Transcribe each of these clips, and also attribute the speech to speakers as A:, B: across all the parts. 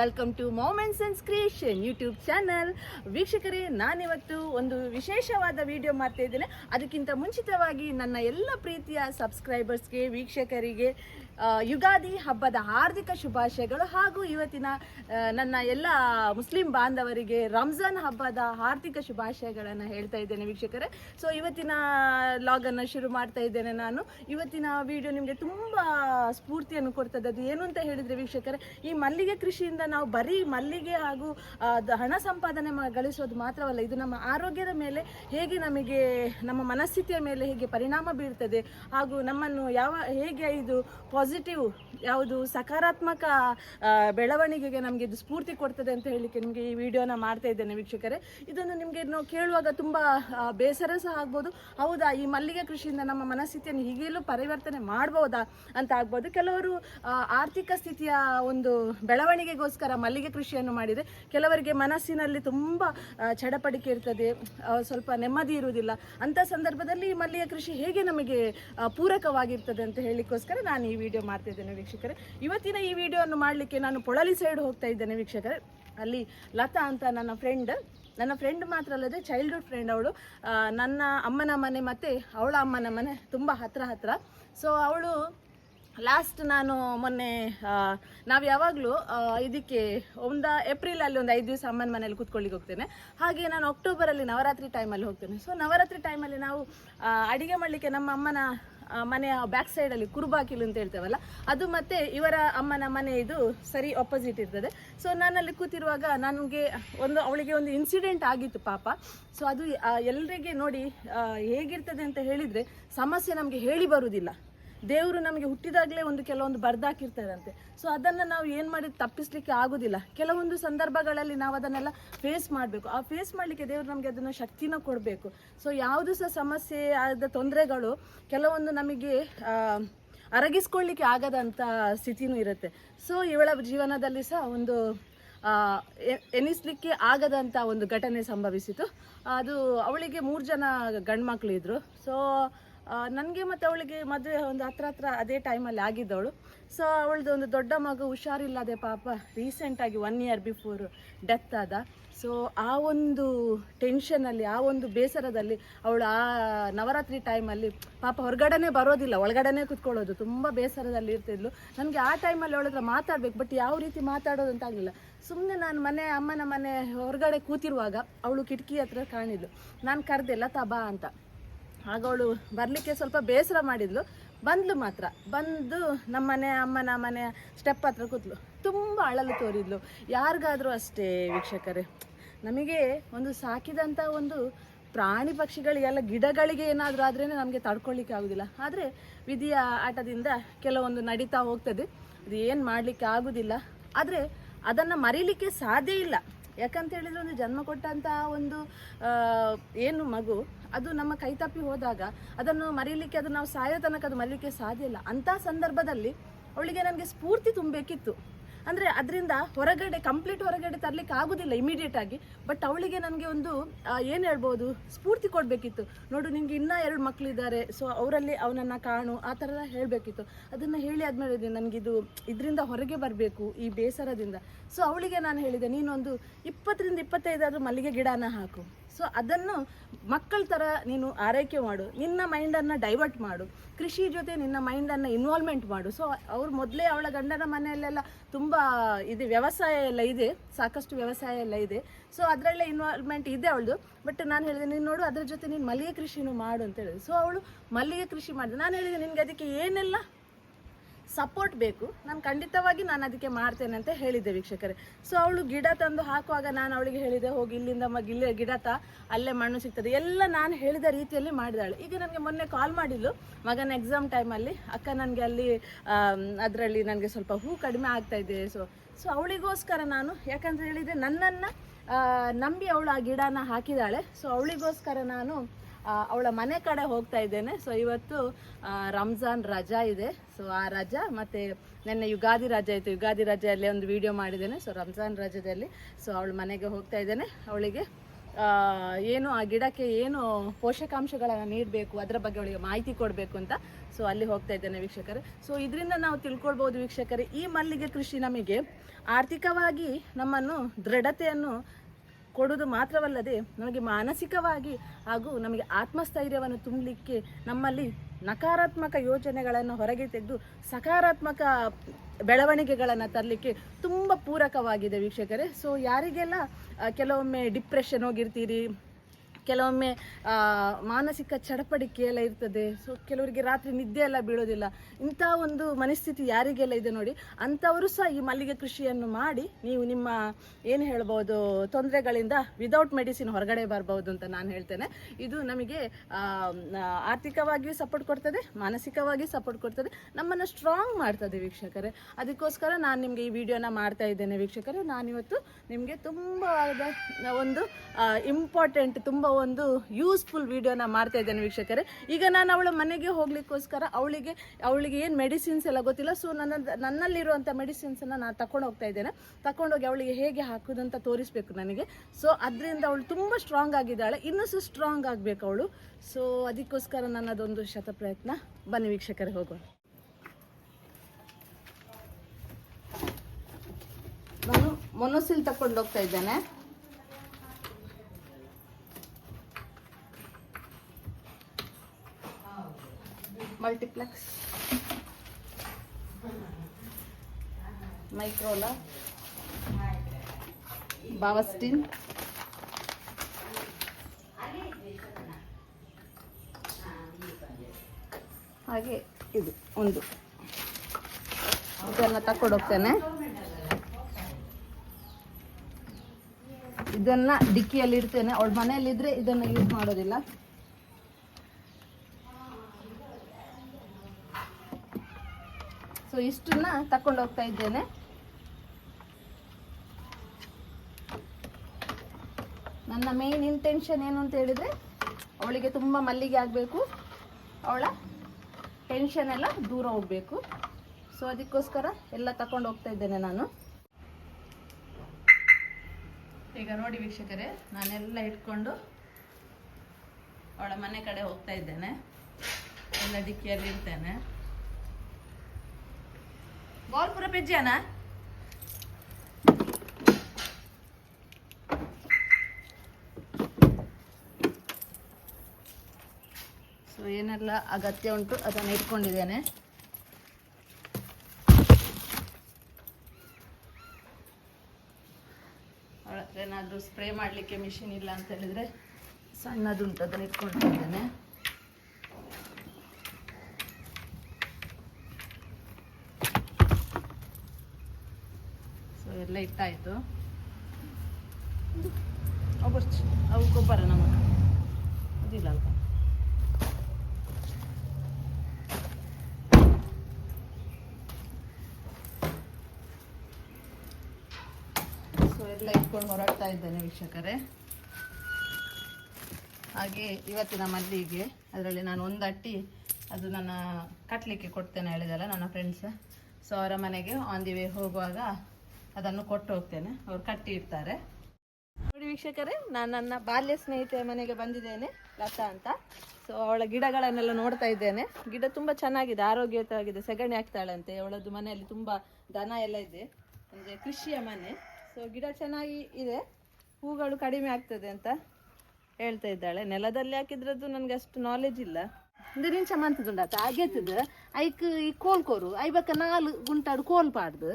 A: Welcome to moments and creation YouTube channel ವೀಕ್ಷಕರೇ, ನಾನಿವತ್ತು ಒಂದು ವಿಶೇಷವಾದ ವಿಡಿಯೋ ಮಾಡ್ತಾ ಇದ್ದೇನೆ. ಅದಕ್ಕಿಂತ ಮುಂಚಿತವಾಗಿ ನನ್ನ ಎಲ್ಲ ಪ್ರೀತಿಯ ಸಬ್ಸ್ಕ್ರೈಬರ್ಸ್ಗೆ ವೀಕ್ಷಕರಿಗೆ ಯುಗಾದಿ ಹಬ್ಬದ ಹಾರ್ದಿಕ ಶುಭಾಶಯಗಳು ಹಾಗೂ ಇವತ್ತಿನ ನನ್ನ ಎಲ್ಲ ಮುಸ್ಲಿಂ ಬಾಂಧವರಿಗೆ ರಂಜಾನ್ ಹಬ್ಬದ ಹಾರ್ದಿಕ ಶುಭಾಶಯಗಳನ್ನು ಹೇಳ್ತಾ ಇದ್ದೇನೆ ವೀಕ್ಷಕರೇ. ಸೊ ಇವತ್ತಿನ ಲಾಗನ್ನು ಶುರು ಮಾಡ್ತಾ ಇದ್ದೇನೆ ನಾನು. ಇವತ್ತಿನ ವಿಡಿಯೋ ನಿಮಗೆ ತುಂಬ ಸ್ಫೂರ್ತಿಯನ್ನು ಕೊಡ್ತದೆ ಅದು ಏನು ಅಂತ ಹೇಳಿದರೆ ವೀಕ್ಷಕರೇ, ಈ ಮಲ್ಲಿಗೆ ಕೃಷಿಯಿಂದ ನಾವು ಬರೀ ಮಲ್ಲಿಗೆ ಹಾಗೂ ಹಣ ಸಂಪಾದನೆ ಗಳಿಸೋದು ಮಾತ್ರವಲ್ಲ, ಇದು ನಮ್ಮ ಆರೋಗ್ಯದ ಮೇಲೆ ಹೇಗೆ ನಮಗೆ, ನಮ್ಮ ಮನಸ್ಥಿತಿಯ ಮೇಲೆ ಹೇಗೆ ಪರಿಣಾಮ ಬೀರ್ತದೆ ಹಾಗೂ ನಮ್ಮನ್ನು ಯಾವ, ಹೇಗೆ ಇದು ಪಾಸಿಟಿವ್ ಯಾವುದು ಸಕಾರಾತ್ಮಕ ಬೆಳವಣಿಗೆಗೆ ನಮಗೆ ಇದು ಸ್ಫೂರ್ತಿ ಕೊಡ್ತದೆ ಅಂತ ಹೇಳಲಿಕ್ಕೆ ನಿಮಗೆ ಈ ವಿಡಿಯೋನ ಮಾಡ್ತಾ ಇದ್ದೇನೆ ವೀಕ್ಷಕರೇ. ಇದನ್ನು ನಿಮಗೆ ನಾವು ಕೇಳುವಾಗ ತುಂಬ ಬೇಸರ ಸಹ ಆಗ್ಬೋದು. ಹೌದಾ, ಈ ಮಲ್ಲಿಗೆ ಕೃಷಿಯಿಂದ ನಮ್ಮ ಮನಸ್ಥಿತಿಯನ್ನು ಈಗಲೂ ಪರಿವರ್ತನೆ ಮಾಡ್ಬೋದಾ ಅಂತ ಆಗ್ಬೋದು. ಕೆಲವರು ಆರ್ಥಿಕ ಸ್ಥಿತಿಯ ಒಂದು ಬೆಳವಣಿಗೆಗೋಸ್ಕರ ಮಲ್ಲಿಗೆ ಕೃಷಿಯನ್ನು ಮಾಡಿದೆ ಕೆಲವರಿಗೆ ಮನಸ್ಸಿನಲ್ಲಿ ತುಂಬ ಚಡಪಡಿಕೆ ಇರ್ತದೆ. ಸ್ವಲ್ಪ ನೆಮ್ಮದಿ ಇರುವುದಿಲ್ಲ. ಅಂಥ ಸಂದರ್ಭದಲ್ಲಿ ಈ ಮಲ್ಲಿಗೆ ಕೃಷಿ ಹೇಗೆ ನಮಗೆ ಪೂರಕವಾಗಿರ್ತದೆ ಅಂತ ಹೇಳಲಿಕ್ಕೋಸ್ಕರ ನಾನು ಈ ವಿಡಿಯೋ ಮಾಡ್ತಿದ್ದೇನೆ ವೀಕ್ಷಕರ. ಇವತ್ತಿನ ಈ ವಿಡಿಯೋವನ್ನು ಮಾಡಲಿಕ್ಕೆ ನಾನು ಪೊಳಲಿ ಸೈಡ್ ಹೋಗ್ತಾ ಇದ್ದೇನೆ ವೀಕ್ಷಕರ. ಅಲ್ಲಿ ಲತಾ ಅಂತ ನನ್ನ ಫ್ರೆಂಡ್ ನನ್ನ ಫ್ರೆಂಡ್ ಮಾತ್ರ ಅಲ್ಲದೆ ಚೈಲ್ಡ್ಹುಡ್ ಫ್ರೆಂಡ್ ಅವಳು. ನನ್ನ ಅಮ್ಮನ ಮನೆ ಮತ್ತು ಅವಳ ಅಮ್ಮನ ಮನೆ ತುಂಬ ಹತ್ರ ಹತ್ರ. ಸೊ ಅವಳು ಲಾಸ್ಟ್ ನಾನು ಮೊನ್ನೆ ನಾವು ಯಾವಾಗಲೂ ಇದಕ್ಕೆ ಒಂದು ಏಪ್ರಿಲಲ್ಲಿ ಒಂದು ಐದು ದಿವಸ ಅಮ್ಮನ ಮನೇಲಿ ಕೂತ್ಕೊಳ್ಳಿಕ್ಕೆ ಹೋಗ್ತೇನೆ. ಹಾಗೆ ನಾನು ಅಕ್ಟೋಬರಲ್ಲಿ ನವರಾತ್ರಿ ಟೈಮಲ್ಲಿ ಹೋಗ್ತೇನೆ. ಸೊ ನವರಾತ್ರಿ ಟೈಮಲ್ಲಿ ನಾವು ಅಡುಗೆ ಮಾಡಲಿಕ್ಕೆ ನಮ್ಮ ಅಮ್ಮನ ಮನೆಯ ಬ್ಯಾಕ್ ಸೈಡಲ್ಲಿ ಕುರುಬಾಕಿಲು ಅಂತ ಹೇಳ್ತೇವಲ್ಲ, ಅದು ಮತ್ತೆ ಇವರ ಅಮ್ಮನ ಮನೆ ಇದು ಸರಿ ಆಪೋಸಿಟ್ ಇರ್ತದೆ. ಸೊ ನಾನಲ್ಲಿ ಕೂತಿರುವಾಗ ನನಗೆ ಒಂದು, ಅವಳಿಗೆ ಒಂದು ಇನ್ಸಿಡೆಂಟ್ ಆಗಿತ್ತು ಪಾಪ. ಸೊ ಅದು ಎಲ್ಲರಿಗೆ ನೋಡಿ ಹೇಗಿರ್ತದೆ ಅಂತ ಹೇಳಿದರೆ ಸಮಸ್ಯೆ ನಮಗೆ ಹೇಳಿ ಬರುವುದಿಲ್ಲ ದೇವರು ನಮಗೆ ಹುಟ್ಟಿದಾಗಲೇ ಒಂದು ಕೆಲವೊಂದು ಬರ್ದಾಕಿರ್ತಾರಂತೆ. ಸೊ ಅದನ್ನು ನಾವು ಏನು ಮಾಡಿ ತಪ್ಪಿಸ್ಲಿಕ್ಕೆ ಆಗೋದಿಲ್ಲ. ಕೆಲವೊಂದು ಸಂದರ್ಭಗಳಲ್ಲಿ ನಾವು ಅದನ್ನೆಲ್ಲ ಫೇಸ್ ಮಾಡಬೇಕು. ಆ ಫೇಸ್ ಮಾಡಲಿಕ್ಕೆ ದೇವರು ನಮಗೆ ಅದನ್ನು ಶಕ್ತಿನ ಕೊಡಬೇಕು. ಸೊ ಯಾವುದು ಸಹ ಸಮಸ್ಯೆ ಆದ ತೊಂದರೆಗಳು ಕೆಲವೊಂದು ನಮಗೆ ಅರಗಿಸ್ಕೊಳ್ಳಿಕ್ಕೆ ಆಗದಂಥ ಸ್ಥಿತಿನೂ ಇರುತ್ತೆ. ಸೊ ಇವಳ ಜೀವನದಲ್ಲಿ ಸಹ ಒಂದು ಎನಿಸ್ಲಿಕ್ಕೆ ಆಗದಂಥ ಒಂದು ಘಟನೆ ಸಂಭವಿಸಿತು. ಅದು ಅವಳಿಗೆ ಮೂರು ಜನ ಗಂಡ್ಮಕ್ಳು ಇದ್ದರು ಸೊ ನನಗೆ ಮತ್ತು ಅವಳಿಗೆ ಮದುವೆ ಒಂದು ಹತ್ರ ಹತ್ರ ಅದೇ ಟೈಮಲ್ಲಿ ಆಗಿದ್ದವಳು. ಸೊ ಅವಳದು ಒಂದು ದೊಡ್ಡ ಮಗು ಹುಷಾರಿಲ್ಲದೆ ಪಾಪ ರೀಸೆಂಟಾಗಿ ಒನ್ ಇಯರ್ ಬಿಫೋರ್ ಡೆತ್ ಆದ. ಸೊ ಆ ಒಂದು ಟೆನ್ಷನಲ್ಲಿ ಆ ಒಂದು ಬೇಸರದಲ್ಲಿ ಅವಳು ಆ ನವರಾತ್ರಿ ಟೈಮಲ್ಲಿ ಪಾಪ ಹೊರಗಡೆನೇ ಬರೋದಿಲ್ಲ, ಒಳಗಡೆನೇ ಕುತ್ಕೊಳ್ಳೋದು. ತುಂಬ ಬೇಸರದಲ್ಲಿ ಇರ್ತಿದ್ಲು. ನನಗೆ ಆ ಟೈಮಲ್ಲಿ ಅವಳ ಹತ್ರ ಮಾತಾಡ್ಬೇಕು ಬಟ್ ಯಾವ ರೀತಿ ಮಾತಾಡೋದು ಅಂತ ಆಗಲಿಲ್ಲ. ಸುಮ್ಮನೆ ನಾನು ಮನೆ, ಅಮ್ಮನ ಮನೆ ಹೊರಗಡೆ ಕೂತಿರುವಾಗ ಅವಳು ಕಿಟಕಿ ಹತ್ರ ಕಾಣಿದ್ಲು. ನಾನು ಕರೆದೆ ತಬಾ ಅಂತ. ಆಗ ಅವಳು ಬರಲಿಕ್ಕೆ ಸ್ವಲ್ಪ ಬೇಸರ ಮಾಡಿದ್ಲು. ಬಂದ್ಲು ಮಾತ್ರ. ಬಂದು ನಮ್ಮನೆ ಅಮ್ಮನ ಮನೆ ಸ್ಟೆಪ್ ಹತ್ರ ಕೂತ್ಲು. ತುಂಬ ಅಳಲು ತೋರಿದ್ಲು. ಯಾರಿಗಾದರೂ ಅಷ್ಟೇ ವೀಕ್ಷಕರೇ. ನಮಗೆ ಒಂದು ಸಾಕಿದಂಥ ಒಂದು ಪ್ರಾಣಿ ಪಕ್ಷಿಗಳಿಗೆಲ್ಲ ಗಿಡಗಳಿಗೆ ಏನಾದರೂ ಆದ್ರೇ ನಮಗೆ ತಡ್ಕೊಳ್ಳಿಕ್ಕೆ ಆಗೋದಿಲ್ಲ. ಆದರೆ ವಿಧಿಯ ಆಟದಿಂದ ಕೆಲವೊಂದು ನಡೀತಾ ಹೋಗ್ತದೆ. ಅದು ಏನು ಮಾಡಲಿಕ್ಕೆ ಆಗೋದಿಲ್ಲ. ಆದರೆ ಅದನ್ನು ಮರೀಲಿಕ್ಕೆ ಸಾಧ್ಯ ಇಲ್ಲ. ಯಾಕಂತ ಹೇಳಿದ್ರೆ ಒಂದು ಜನ್ಮ ಕೊಟ್ಟಂತಹ ಒಂದು ಏನು ಮಗು ಅದು ನಮ್ಮ ಕೈತಪ್ಪಿ ಹೋದಾಗ ಅದನ್ನು ಮರೀಲಿಕ್ಕೆ ಅದು ನಾವು ಸಾಯೋ ತನಕ ಅದು ಮರೀಲಿಕ್ಕೆ ಸಾಧ್ಯ ಇಲ್ಲ. ಅಂಥ ಸಂದರ್ಭದಲ್ಲಿ ಅವಳಿಗೆ ನನಗೆ ಸ್ಫೂರ್ತಿ ತುಂಬಬೇಕಿತ್ತು. ಅಂದರೆ ಅದರಿಂದ ಹೊರಗಡೆ ಕಂಪ್ಲೀಟ್ ಹೊರಗಡೆ ತರಲಿಕ್ಕೆ ಆಗೋದಿಲ್ಲ ಇಮಿಡಿಯೇಟ್ ಆಗಿ ಬಟ್ ಅವಳಿಗೆ ನನಗೆ ಒಂದು ಏನು ಹೇಳ್ಬೋದು, ಸ್ಫೂರ್ತಿ ಕೊಡಬೇಕಿತ್ತು. ನೋಡು ನಿಮಗೆ ಇನ್ನೂ ಎರಡು ಮಕ್ಕಳಿದ್ದಾರೆ ಸೊ ಅವರಲ್ಲಿ ಅವನನ್ನು ಕಾಣು, ಆ ಥರ ಹೇಳಬೇಕಿತ್ತು. ಅದನ್ನು ಹೇಳಿ ಆದಮೇಲೆ ನನಗಿದು ಇದರಿಂದ ಹೊರಗೆ ಬರಬೇಕು, ಈ ಬೇಸರದಿಂದ. ಸೊ ಅವಳಿಗೆ ನಾನು ಹೇಳಿದೆ, ನೀನೊಂದು ಇಪ್ಪತ್ತರಿಂದ ಇಪ್ಪತ್ತೈದಾದರೂ ಮಲ್ಲಿಗೆ ಗಿಡನ ಹಾಕು. ಸೊ ಅದನ್ನು ಮಕ್ಕಳ ಥರ ನೀನು ಆರೈಕೆ ಮಾಡು. ನಿನ್ನ ಮೈಂಡನ್ನು ಡೈವರ್ಟ್ ಮಾಡು. ಕೃಷಿ ಜೊತೆ ನಿನ್ನ ಮೈಂಡನ್ನು ಇನ್ವಾಲ್ವ್ಮೆಂಟ್ ಮಾಡು. ಸೊ ಅವ್ರು ಮೊದಲೇ ಅವಳ ಗಂಡನ ಮನೆಯಲ್ಲೆಲ್ಲ ತುಂಬ ಇದು ವ್ಯವಸಾಯ ಎಲ್ಲ ಇದೆ. ಸಾಕಷ್ಟು ವ್ಯವಸಾಯ ಎಲ್ಲ ಇದೆ. ಸೊ ಅದರಲ್ಲೇ ಇನ್ವಾಲ್ವ್ಮೆಂಟ್ ಇದೆ ಅವಳದು. ಬಟ್ ನಾನು ಹೇಳಿದೆ, ನೀನು ನೋಡು, ಅದ್ರ ಜೊತೆ ನೀನು ಮಲ್ಲಿಗೆ ಕೃಷಿನೂ ಮಾಡು ಅಂತ ಹೇಳಿದೆ ಸೊ ಅವಳು ಮಲ್ಲಿಗೆ ಕೃಷಿ ಮಾಡಿದೆ. ನಾನು ಹೇಳಿದೆ, ನಿನಗೆ ಅದಕ್ಕೆ ಏನೆಲ್ಲ ಸಪೋರ್ಟ್ ಬೇಕು. ನಾನು ಖಂಡಿತವಾಗಿ ನಾನು ಅದಕ್ಕೆ ಮಾಡ್ತೇನೆ ಅಂತ ಹೇಳಿದ್ದೆ ವೀಕ್ಷಕರೇ. ಸೊ ಅವಳು ಗಿಡ ತಂದು ಹಾಕುವಾಗ ನಾನು ಅವಳಿಗೆ ಹೇಳಿದೆ, ಹೋಗಿ ಇಲ್ಲಿಂದ ಮಗ ಗಿಡ ತ, ಅಲ್ಲೇ ಮಣ್ಣು ಸಿಗ್ತದೆ. ಎಲ್ಲ ನಾನು ಹೇಳಿದ ರೀತಿಯಲ್ಲಿ ಮಾಡಿದಾಳೆ. ಈಗ ನನಗೆ ಮೊನ್ನೆ ಕಾಲ್ ಮಾಡಿದ್ಲು. ಮಗನ ಎಕ್ಸಾಮ್ ಟೈಮಲ್ಲಿ ಅಕ್ಕ ನನಗೆ ಅಲ್ಲಿ ಅದರಲ್ಲಿ ನನಗೆ ಸ್ವಲ್ಪ ಹೂ ಕಡಿಮೆ ಆಗ್ತಾ ಇದೆ. ಸೊ ಸೊ ಅವಳಿಗೋಸ್ಕರ ನಾನು, ಯಾಕಂತ ಹೇಳಿದರೆ ನನ್ನನ್ನು ನಂಬಿ ಅವಳು ಆ ಗಿಡನ ಹಾಕಿದಾಳೆ. ಸೊ ಅವಳಿಗೋಸ್ಕರ ನಾನು ಅವಳ ಮನೆ ಕಡೆ ಹೋಗ್ತಾ ಇದ್ದೇನೆ. ಸೊ ಇವತ್ತು ರಂಜಾನ್ ರಜಾ ಇದೆ. ಸೊ ಆ ರಜಾ ಮತ್ತು ನೆನ್ನೆ ಯುಗಾದಿ ರಜೆ ಇತ್ತು. ಯುಗಾದಿ ರಜೆಯಲ್ಲಿ ಒಂದು ವಿಡಿಯೋ ಮಾಡಿದ್ದೇನೆ. ಸೊ ರಂಜಾನ್ ರಜದಲ್ಲಿ ಸೊ ಅವಳ ಮನೆಗೆ ಹೋಗ್ತಾ ಇದ್ದೇನೆ. ಅವಳಿಗೆ ಏನು, ಆ ಗಿಡಕ್ಕೆ ಏನು ಪೋಷಕಾಂಶಗಳನ್ನು ನೀಡಬೇಕು, ಅದರ ಬಗ್ಗೆ ಅವಳಿಗೆ ಮಾಹಿತಿ ಕೊಡಬೇಕು ಅಂತ ಸೊ ಅಲ್ಲಿ ಹೋಗ್ತಾ ಇದ್ದೇನೆ ವೀಕ್ಷಕರೇ. ಸೊ ಇದರಿಂದ ನಾವು ತಿಳ್ಕೊಳ್ಬೋದು ವೀಕ್ಷಕರೇ, ಈ ಮಲ್ಲಿಗೆ ಕೃಷಿ ನಮಗೆ ಆರ್ಥಿಕವಾಗಿ ನಮ್ಮನ್ನು ದೃಢತೆಯನ್ನು ಕೊಡುವುದು ಮಾತ್ರವಲ್ಲದೆ ನಮಗೆ ಮಾನಸಿಕವಾಗಿ ಹಾಗೂ ನಮಗೆ ಆತ್ಮಸ್ಥೈರ್ಯವನ್ನು ತುಂಬಲಿಕ್ಕೆ ನಮ್ಮಲ್ಲಿ ನಕಾರಾತ್ಮಕ ಯೋಚನೆಗಳನ್ನು ಹೊರಗೆ ತೆಗೆದು ಸಕಾರಾತ್ಮಕ ಬೆಳವಣಿಗೆಗಳನ್ನು ತರಲಿಕ್ಕೆ ತುಂಬ ಪೂರಕವಾಗಿದೆ ವೀಕ್ಷಕರೇ. ಸೊ ಯಾರಿಗೆಲ್ಲ ಕೆಲವೊಮ್ಮೆ ಡಿಪ್ರೆಷನ್ ಹೋಗಿರ್ತೀರಿ ಕೆಲವೊಮ್ಮೆ ಮಾನಸಿಕ ಚಡಪಡಿಕೆ ಎಲ್ಲ ಇರ್ತದೆ. ಸೊ ಕೆಲವರಿಗೆ ರಾತ್ರಿ ನಿದ್ದೆ ಎಲ್ಲ ಬೀಳೋದಿಲ್ಲ. ಇಂಥ ಒಂದು ಮನಸ್ಥಿತಿ ಯಾರಿಗೆಲ್ಲ ಇದೆ ನೋಡಿ, ಅಂಥವರು ಸಹ ಈ ಮಲ್ಲಿಗೆ ಕೃಷಿಯನ್ನು ಮಾಡಿ ನೀವು ನಿಮ್ಮ, ಏನು ಹೇಳ್ಬೋದು, ತೊಂದರೆಗಳಿಂದ ವಿದೌಟ್ ಮೆಡಿಸಿನ್ ಹೊರಗಡೆ ಬರಬಹುದು ಅಂತ ನಾನು ಹೇಳ್ತೇನೆ. ಇದು ನಮಗೆ ಆರ್ಥಿಕವಾಗಿಯೂ ಸಪೋರ್ಟ್ ಕೊಡ್ತದೆ ಮಾನಸಿಕವಾಗಿ ಸಪೋರ್ಟ್ ಕೊಡ್ತದೆ. ನಮ್ಮನ್ನು ಸ್ಟ್ರಾಂಗ್ ಮಾಡ್ತದೆ ವೀಕ್ಷಕರೇ. ಅದಕ್ಕೋಸ್ಕರ ನಾನು ನಿಮಗೆ ಈ ವಿಡಿಯೋನ ಮಾಡ್ತಾ ಇದ್ದೇನೆ ವೀಕ್ಷಕರೇ. ನಾನಿವತ್ತು ನಿಮಗೆ ತುಂಬ ಒಂದು ಇಂಪಾರ್ಟೆಂಟ್ ತುಂಬ ಒಂದು ಯೂಸ್ಫುಲ್ ವಿಡಿಯೋನ ಮಾಡ್ತಾ ಇದ್ದೇನೆ ವೀಕ್ಷಕರೇ. ಈಗ ನಾನು ಅವಳ ಮನೆಗೆ ಹೋಗ್ಲಿಕ್ಕೋಸ್ಕರ ಅವಳಿಗೆ ಅವಳಿಗೆ ಏನು ಮೆಡಿಸಿನ್ಸ್ ಎಲ್ಲ ಗೊತ್ತಿಲ್ಲ. ಸೊ ನನ್ನ ನನ್ನಲ್ಲಿರುವಂಥ ಮೆಡಿಸಿನ್ಸನ್ನು ನಾನು ತಗೊಂಡು ಹೋಗ್ತಾ ಇದ್ದೇನೆ. ತಗೊಂಡೋಗಿ ಅವಳಿಗೆ ಹೇಗೆ ಹಾಕೋದು ಅಂತ ತೋರಿಸ್ಬೇಕು ನನಗೆ. ಸೊ ಅದರಿಂದ ಅವಳು ತುಂಬ ಸ್ಟ್ರಾಂಗ್ ಆಗಿದ್ದಾಳೆ. ಇನ್ನೂ ಸಹ ಸ್ಟ್ರಾಂಗ್ ಆಗಬೇಕು ಅವಳು. ಸೊ ಅದಕ್ಕೋಸ್ಕರ ನನ್ನದೊಂದು ಶತ ಪ್ರಯತ್ನ ಬನ್ನಿ ವೀಕ್ಷಕರೇ, ಹೋಗೋಣ. ನಾನು ಮೊನೋಸಿಲ್ ತಕೊಂಡು ಹೋಗ್ತಾ ಇದ್ದೇನೆ. ಮಲ್ಟಿಪ್ಲೆಕ್ಸ್ ಮೈಕ್ರೋಲಾ ಬಾವಸ್ಟಿನ್ ಹಾಗೆ ಇದು, ಒಂದು. ಇದನ್ನು ಇದನ್ನು ಇದನ್ನ ಡಿಕ್ಕಿಯಲ್ಲಿ ಇಡ್ತೇನೆ ಅವಳ ಮನೆಯಲ್ಲಿದ್ದರೆ ಇದನ್ನು ಯೂಸ್ ಮಾಡೋದಿಲ್ಲ. ಸೊ ಇಷ್ಟನ್ನ ತಕೊಂಡು ಹೋಗ್ತಾ ಇದ್ದೇನೆ. ನನ್ನ ಮೇನ್ ಇಂಟೆನ್ಷನ್ ಏನು ಅಂತ ಹೇಳಿದ್ರೆ, ಅವಳಿಗೆ ತುಂಬ ಮಲ್ಲಿಗೆ ಆಗಬೇಕು. ಅವಳ ಟೆನ್ಷನ್ ಎಲ್ಲ ದೂರ ಹೋಗಬೇಕು. ಸೊ ಅದಕ್ಕೋಸ್ಕರ ಎಲ್ಲ ತಕೊಂಡು ಹೋಗ್ತಾ ಇದ್ದೇನೆ ನಾನು. ಈಗ ನೋಡಿ ವೀಕ್ಷಕರೇ, ನಾನೆಲ್ಲ ಇಟ್ಕೊಂಡು ಅವಳ ಮನೆ ಕಡೆ ಹೋಗ್ತಾ ಇದ್ದೇನೆ. ಎಲ್ಲ ಡಿಕ್ಕಿಯಲ್ಲಿ ಇರ್ತೇನೆ ಗೋಲ್ಪುರ ಪೆಜ್ಜಾನ ಸೊ ಏನೆಲ್ಲ ಅಗತ್ಯ ಉಂಟು, ಅದನ್ನು ಇಟ್ಕೊಂಡಿದ್ದೇನೆ. ಏನಾದರೂ ಸ್ಪ್ರೇ ಮಾಡಲಿಕ್ಕೆ ಮಿಷಿನ್ ಇಲ್ಲ ಅಂತ ಹೇಳಿದರೆ ಸಣ್ಣದುಂಟು, ಅದನ್ನು ಇಟ್ಕೊಂಡಿದ್ದೇನೆ ಸೊ ಎಲ್ಲ ಇಟ್ಟಾಯಿತು ಅವು ಗೊಬ್ಬರ ನಮಗೆ. ಅದಿಲ್ಲ ಸೊ ಎಲ್ಲ ಇಟ್ಕೊಂಡು ಹೊರಡ್ತಾ ಇದ್ದೇನೆ ವೀಕ್ಷಕರೇ. ಹಾಗೆ ಇವತ್ತಿನ ಮಲ್ಲಿಗೆ, ಅದರಲ್ಲಿ ನಾನು ಒಂದು ಅಟ್ಟಿ ಅದು ನನ್ನ ಕಟ್ಟಲಿಕ್ಕೆ ಕೊಡ್ತೇನೆ ಹೇಳಿದಲ್ಲ ನನ್ನ ಫ್ರೆಂಡ್ಸ್ ಸೊ ಅವರ ಮನೆಗೆ ಆನ್ ದಿ ವೇ ಹೋಗುವಾಗ ಅದನ್ನು ಕೊಟ್ಟು ಹೋಗ್ತೇನೆ. ಅವ್ರು ಕಟ್ಟಿ ಇಡ್ತಾರೆ. ನೋಡಿ ವೀಕ್ಷಕರೇ, ನಾನು ನನ್ನ ಬಾಲ್ಯ ಸ್ನೇಹಿತೆಯ ಮನೆಗೆ ಬಂದಿದ್ದೇನೆ, ಲತಾ ಅಂತ. ಸೊ ಅವಳ ಗಿಡಗಳನ್ನೆಲ್ಲ ನೋಡ್ತಾ ಇದ್ದೇನೆ. ಗಿಡ ತುಂಬ ಚೆನ್ನಾಗಿದೆ ಆರೋಗ್ಯಯುತವಾಗಿದೆ ಸೆಗಣಿ ಆಗ್ತಾಳಂತೆ ಅವಳದ್ದು ಮನೆಯಲ್ಲಿ ತುಂಬ ದನ ಎಲ್ಲ ಇದೆ. ಅಂದರೆ ಕೃಷಿಯ ಮನೆ. ಸೊ ಗಿಡ ಚೆನ್ನಾಗಿ ಇದೆ. ಹೂಗಳು ಕಡಿಮೆ ಆಗ್ತದೆ ಅಂತ ಹೇಳ್ತಾ ಇದ್ದಾಳೆ. ನೆಲದಲ್ಲಿ ಹಾಕಿದ್ರದ್ದು ನನಗೆ ಅಷ್ಟು ನಾಲೆಜ್ ಇಲ್ಲ. ಒಂದು ನಿಮಿಷ ಮಂತದುಂಡಾತ ಆಗೇತದ ಐಕ್ ಈ ಕೋಲ್ ಕೋರು ಐಬಕ್ಕ ನಾಲ್ ಗುಂಟಾಡು ಕೋಲ್ ಪಾಡ್ದು.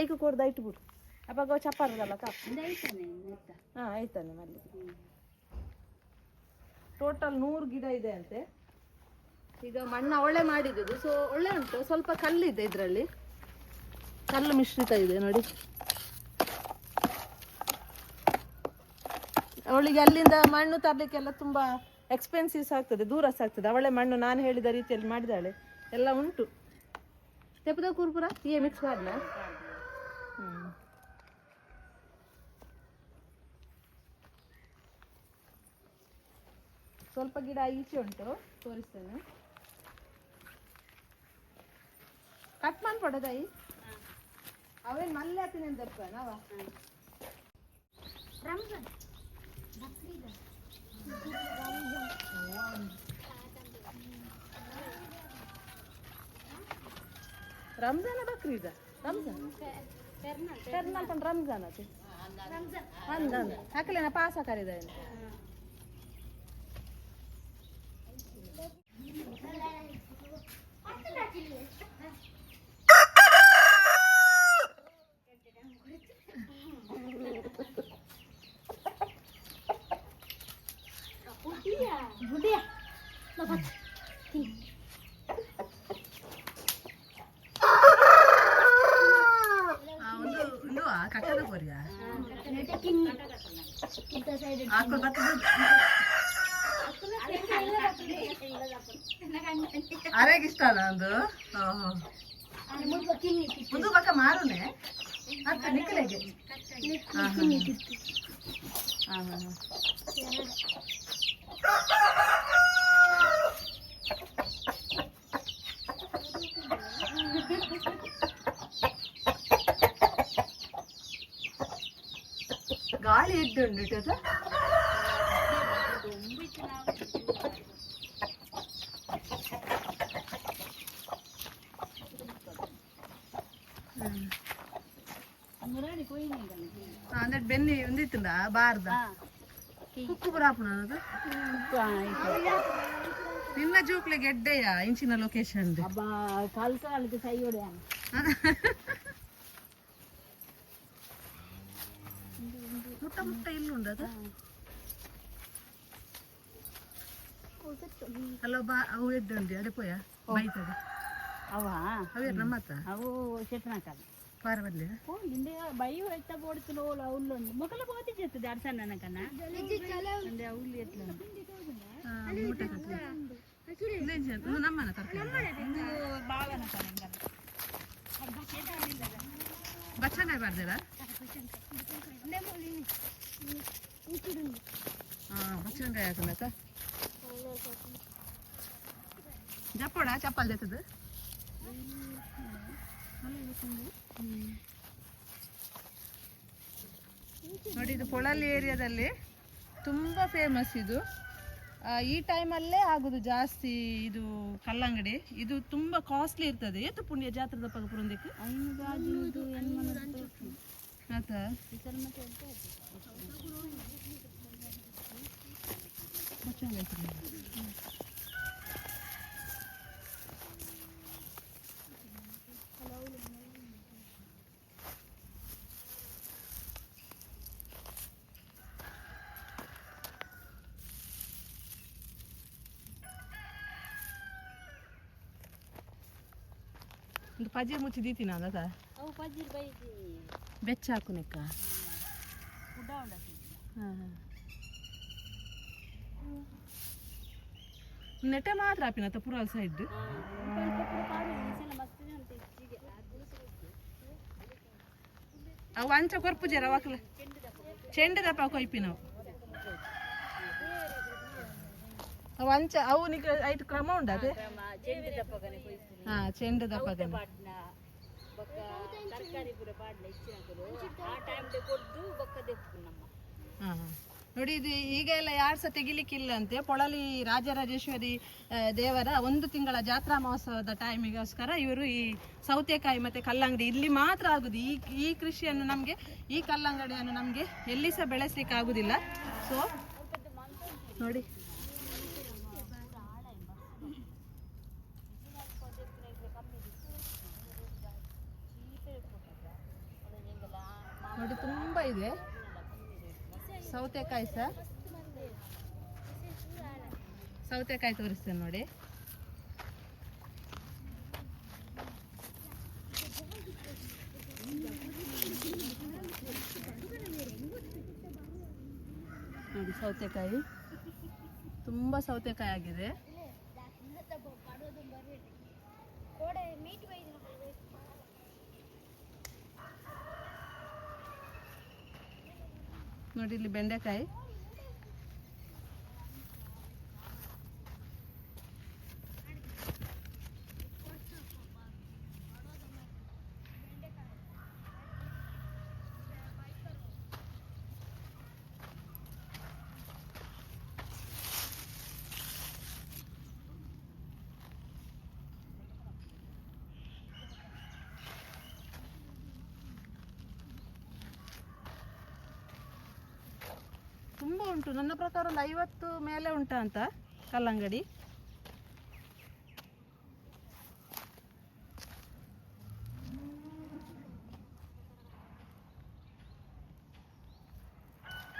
A: ಐಕ್ ಕೊಡ್ದು ಬಿಡು ಅಪ್ಪಾಗ ಚಪ್ಪಾರದಲ್ಲ ಹಾಂ ಆಯ್ತಾನೆ ಮಲ್ಲಿ. ಟೋಟಲ್ ನೂರು ಗಿಡ ಇದೆ ಅಂತೆ. ಈಗ ಮಣ್ಣು ಒಳ್ಳೆ ಮಾಡಿದ್ದು ಸೊ ಒಳ್ಳೆ ಉಂಟು. ಸ್ವಲ್ಪ ಕಲ್ಲಿದೆ ಇದರಲ್ಲಿ. ಕಲ್ಲು ಮಿಶ್ರಿತ ಇದೆ ನೋಡಿ. ಅವಳಿಗೆ ಅಲ್ಲಿಂದ ಮಣ್ಣು ತರಲಿಕ್ಕೆಲ್ಲ ತುಂಬ ಎಕ್ಸ್ಪೆನ್ಸಿವ್ಸ್ ಆಗ್ತದೆ ದೂರ ಆಗ್ತದೆ ಅವಳೆ ಮಣ್ಣು ನಾನು ಹೇಳಿದ ರೀತಿಯಲ್ಲಿ ಮಾಡಿದಾಳೆ. ಎಲ್ಲ ಉಂಟು. ತೆಪ್ಪದ ಕುರ್ಪುರ? ಏ ಮಿಕ್ಸ್ ಮಾಡಲ? ಸ್ವಲ್ಪ ಗಿಡ ಈಚೆ ಉಂಟು ತೋರಿಸ್ತೇನೆ. ಕಟ್ ಮಾಡ್ಕೊಡೋದಾಯಿ ಅವೇನು ಮಲ್ಲೆ ಹತ್ತಿನ ದಪ್ಪ ನಾವ? ರಂಜಾನ ಬಕ್ರೀದ ರಂಜಾನ್ ಪೆರ್ನಾಲ್ ಪಂಡ್ ರಂಜಾನ್ ಅದು. ಹಾಕಲೇನ? ಪಾಸ ಕರೀದ ಒಂದು ಕಟ್ಟದ ಕೊರಿಯ ಹಾಕೊಂಡು ಬರ್ತದೆ ಅರೆಗೆ ಇಷ್ಟ ಅಲ್ಲ ಒಂದು ಒಂದು ಪಕ್ಕ ಮಾರುನೆ ಅತ್ತ ನಿಕ್ಕಲೆಗೆ ಹಾ ಹಾ ಹಾ ಬಾರ್ದ ಕುಕ್ಕು ಬರಾಪುನ ಅದು ನಿನ್ನ ಜೋಕ್ಲೆ ಗೆಡ್ಡೆಯ ಇಂಚಿನ ಲೊಕೇಶನ್
B: ಕಾಲ್ಕಾಲಕ್ಕೆ ಕೈ ಹೊಡೆಯ
A: ಮುಟ್ಟ ಮುಟ್ಟ ಇಲ್ಲುಂಡು ಅದು ಅಲ್ಲ ಬಾ ಅವು ಎಡ್ಡುಂಡಿ ಅಡೆ ಪೋಯ ಬೈತದೆ
B: ಅವ
A: ಅವೇ ನಮ್ಮತ್ತ
B: ಅವು ಶೆಟ್ನಾಕಲ್ಲ
A: ಪಾರ ಬರ್ಲಿ
B: ಹಿಂದೆ ಬೈ ಓಲು ಉಲ್ಲೊಂದು ಮೊಕಲ ಬೋತಿ ಎತ್ಲ
A: ಇದು ನಮ್ಮನ ತರಕಾರಿ
B: ಬಾವನ
A: ಬಚ್ಚನೆ ಬರ್ದಿರ? ಹಾ ಬಚ್ಚನಕಾಯಿ ಹಾಕಲಕ್ಕ ಜಪ್ಪೋಡ ಚಪ್ಪಲ್ ಜೆತ್ತದು ನೋಡಿ, ಇದು ಪೊಳಲಿ ಏರಿಯಾದಲ್ಲಿ ತುಂಬ ಫೇಮಸ್ ಇದು. ಈ ಟೈಮಲ್ಲೇ ಆಗೋದು ಜಾಸ್ತಿ ಇದು ಕಲ್ಲಂಗಡಿ. ಇದು ತುಂಬ ಕಾಸ್ಟ್ಲಿ ಇರ್ತದೆ. ಏತು ಪುಣ್ಯ ಜಾತ್ರದ ಪಗಪುರಂದಕ್ಕೆ ಪುರಂದಕ್ಕೆ
B: ಐನು
A: ಪಜೆ ಮುಚ್ಚಿ ದೀತಿನ ಅದ
B: ಅವು ಪಜ್ಜಿರ್ ಬೈದಿ
A: ಬೆಚ್ಚ ಹಾಕುನಿಕ್ಕ? ನೆಟೆ ಮಾತ್ರ ಆಪಿನ ಪುರಾಲ್ ಸೈಡ್ ಅವು ಅಂಚ ಕೊರ್ಪು ಜರ ವಾಕ್ಲ ಚೆಂಡು ದಪ್ಪ ಕೊಯ್ಪಿ ನಾವು. ಅವು ಅಂಚ ಅವು ನಿಗ ಐಟ್ ಕ್ರಮ ಉಂಟು ಅದೇ? ಹಾ ಚೆಂಡ ದಪ್ಪಗನೆ
B: ಪಾಟ್ನ
A: ನೋಡಿ, ಇದು ಈಗ ಎಲ್ಲ ಯಾರು ಸಹ ತೆಗಿಲಿಕ್ಕಿಲ್ಲ ಅಂತೆ. ಪೊಳಲಿ ರಾಜರಾಜೇಶ್ವರಿ ದೇವರ ಒಂದು ತಿಂಗಳ ಜಾತ್ರಾ ಮಹೋತ್ಸವದ ಟೈಮಿಗೋಸ್ಕರ ಇವರು ಈ ಸೌತೆಕಾಯಿ ಮತ್ತೆ ಕಲ್ಲಂಗಡಿ. ಇಲ್ಲಿ ಮಾತ್ರ ಆಗುದು. ಈ ಈ ಕೃಷಿಯನ್ನು ನಮಗೆ, ಈ ಕಲ್ಲಂಗಡಿಯನ್ನು ನಮಗೆ ಎಲ್ಲಿ ಸಹ ಬೆಳೆಸಲಿಕ್ಕೆ ಆಗುದಿಲ್ಲ. ಸೊ ನೋಡಿ. ನೋಡಿ ತುಂಬ ಇದೆ ಸೌತೆಕಾಯಿ ಸರ್ ಸೌತೆಕಾಯಿ ತೋರಿಸ್ತೇನೆ ನೋಡಿ ನೋಡಿ ಸೌತೆಕಾಯಿ ತುಂಬ ಸೌತೆಕಾಯಿ ಆಗಿದೆ ನೋಡಿ ಇಲ್ಲಿ ಬೆಂಡೆಕಾಯಿ ತುಂಬ ಉಂಟು. ನನ್ನ ಪ್ರಕಾರ ಒಂದು ಐವತ್ತು ಮೇಲೆ ಉಂಟಾ ಅಂತ ಕಲ್ಲಂಗಡಿ.